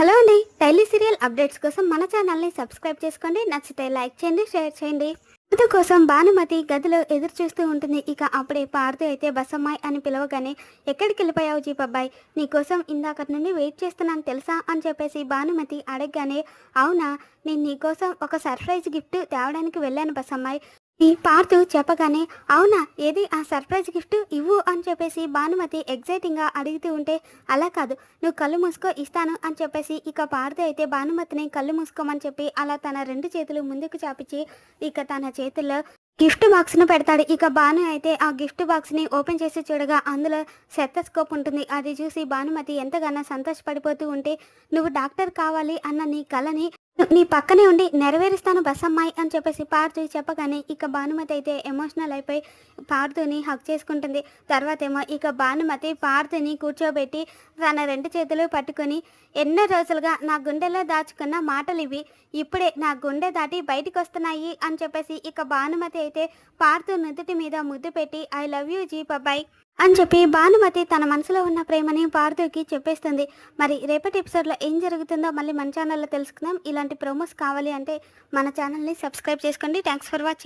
Hello అండి daily serial updates కోసం మన ఛానల్ని సబ్స్క్రైబ్ చేసుకోండి నచ్చితే లైక్ చేయండి షేర్ చేయండి. ఇందు కోసం భానుమతి గదిలో ఎదురు చూస్తూ ఉంటుంది. ఇక అప్పుడే పార్థి అయితే బసమ్మాయి అని పిలవగానే ఎక్కడికి వెళ్ళిపోయావు జీపబ్బాయి? నీకోసం ఇందాక నుండి వెయిట్ చేస్తున్నాను తెలుసా? అని చెప్పేసి భానుమతి అడగగానే అవునా నేను నీకోసం ఒక సర్ప్రైజ్ గిఫ్ట్ తేవడానికి వెళ్ళాను బసమ్మాయి. ఈ పార్థు చెప్పగానే అవునా ఏది ఆ సర్ప్రైజ్ గిఫ్ట్? ఇవ్వు అని చెప్పేసి భానుమతి ఎగ్జైటింగ్గా అడుగుతూ ఉంటే అలా కాదు నువ్వు కళ్ళు మూసుకో ఇస్తాను అని చెప్పేసి ఇక పార్థు అయితే భానుమతిని కళ్ళు మూసుకోమని చెప్పి అలా తన రెండు చేతులు ముందుకు చాపించి ఇక తన చేతుల్లో గిఫ్ట్ బాక్స్ను పెడతాడు. ఇక భాను అయితే ఆ గిఫ్ట్ బాక్స్ని ఓపెన్ చేసి చూడగా అందులో సెత్తస్కోప్ ఉంటుంది. అది చూసి భానుమతి ఎంతగానో సంతోషపడిపోతూ ఉంటే నువ్వు డాక్టర్ కావాలి అన్న నీ కళని నీ పక్కనే ఉండి నెరవేరుస్తాను బసమ్మాయి అని చెప్పేసి పార్థు చెప్పగానే ఇక భానుమతి అయితే ఎమోషనల్ అయిపోయి పార్థుని హక్ చేసుకుంటుంది. తర్వాత ఏమో ఇక భానుమతి పార్థుని కూర్చోబెట్టి తన రెండు చేతులు పట్టుకొని ఎన్నో రోజులుగా నా గుండెలో దాచుకున్న మాటలు ఇవి ఇప్పుడే నా గుండె దాటి బయటికి వస్తున్నాయి అని చెప్పేసి ఇక భానుమతి అయితే పార్థు నుదుటి మీద ముద్దు పెట్టి I love you ji bye అని చెప్పి భానుమతి తన మనసులో ఉన్న ప్రేమని పార్థుకి చెప్పేస్తుంది. మరి రేపటి ఎపిసోడ్లో ఏం జరుగుతుందో మళ్ళీ మన ఛానల్లో తెలుసుకుందాం. ఇలాంటి ప్రోమోస్ కావాలి అంటే మన ఛానల్ని సబ్స్క్రైబ్ చేసుకోండి. Thanks for watching